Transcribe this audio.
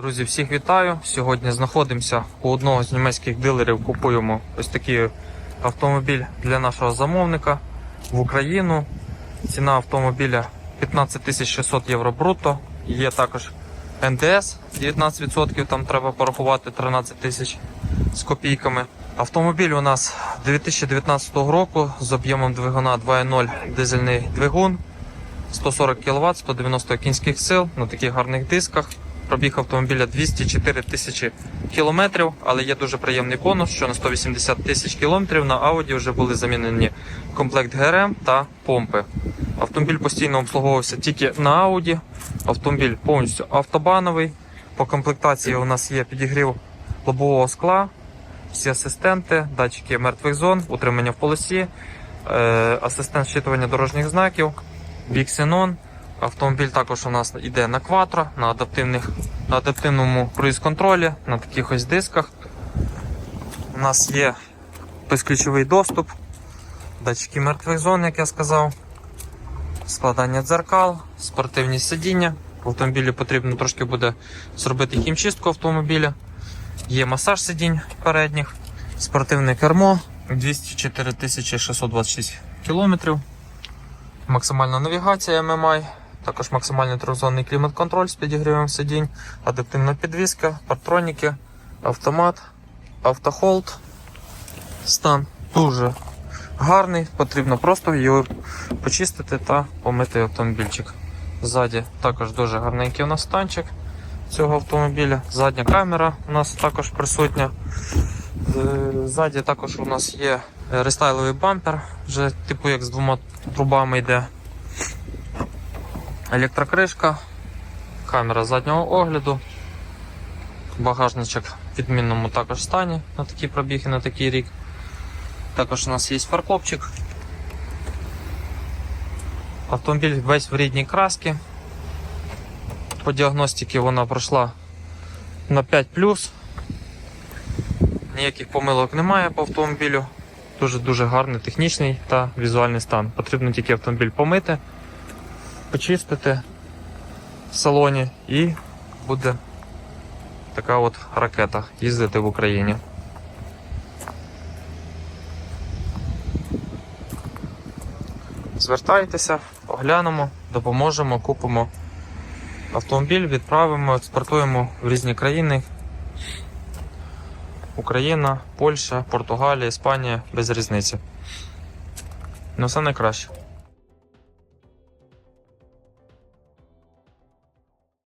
Друзі, всіх вітаю. Сьогодні знаходимося у одного з німецьких дилерів. Купуємо ось такий автомобіль для нашого замовника в Україну. Ціна автомобіля 15 600 євро брутто. Є також НДС 19%, там треба порахувати 13 тисяч з копійками. Автомобіль у нас 2019 року з об'ємом двигуна 2.0 дизельний двигун. 140 кВт, 190 кінських сил на таких гарних дисках. Пробіг автомобіля 204 тисячі кілометрів, але є дуже приємний бонус, що на 180 тисяч кілометрів на Audi вже були замінені комплект ГРМ та помпи. Автомобіль постійно обслуговувався тільки на Audi. Автомобіль повністю автобановий. По комплектації у нас є підігрів лобового скла, всі асистенти, датчики мертвих зон, утримання в полосі, е, асистент щитування дорожніх знаків. Біксенон. Автомобіль також у нас йде на кватро, на, адаптивних, на адаптивному круїз-контролі, на таких ось дисках. У нас є безключовий доступ, датчики мертвих зон, як я сказав, складання дзеркал, спортивні сидіння. В автомобілі потрібно трошки буде зробити хімчистку автомобіля. Є масаж сидінь передніх, спортивне кермо 204 626 кілометрів. Максимальна навігація MMI, також максимальний трьохзонний клімат-контроль з підігрівом сидінь, адаптивна підвізка, партроніки, автомат, автохолд. Стан дуже гарний, потрібно просто його почистити та помити автомобільчик. Ззаді також дуже гарненький у нас станчик цього автомобіля. Задня камера у нас також присутня. Е, Ззаді також у нас є рестайловий бампер, вже типу як з двома трубами йде. Електрокришка, камера заднього огляду, багажничок в відмінному також стані на такі пробіги, на такий рік. Також у нас є фаркопчик. Автомобіль весь в рідній красці. По діагностиці вона пройшла на 5 Ніяких помилок немає по автомобілю. Дуже-дуже гарний технічний та візуальний стан. Потрібно тільки автомобіль помити, почистити в салоні і буде така от ракета їздити в Україні. Звертайтеся, оглянемо, допоможемо, купимо автомобіль, відправимо, експортуємо в різні країни. Україна, Польща, Португалія, Іспанія без різниці. Ну все найкраще.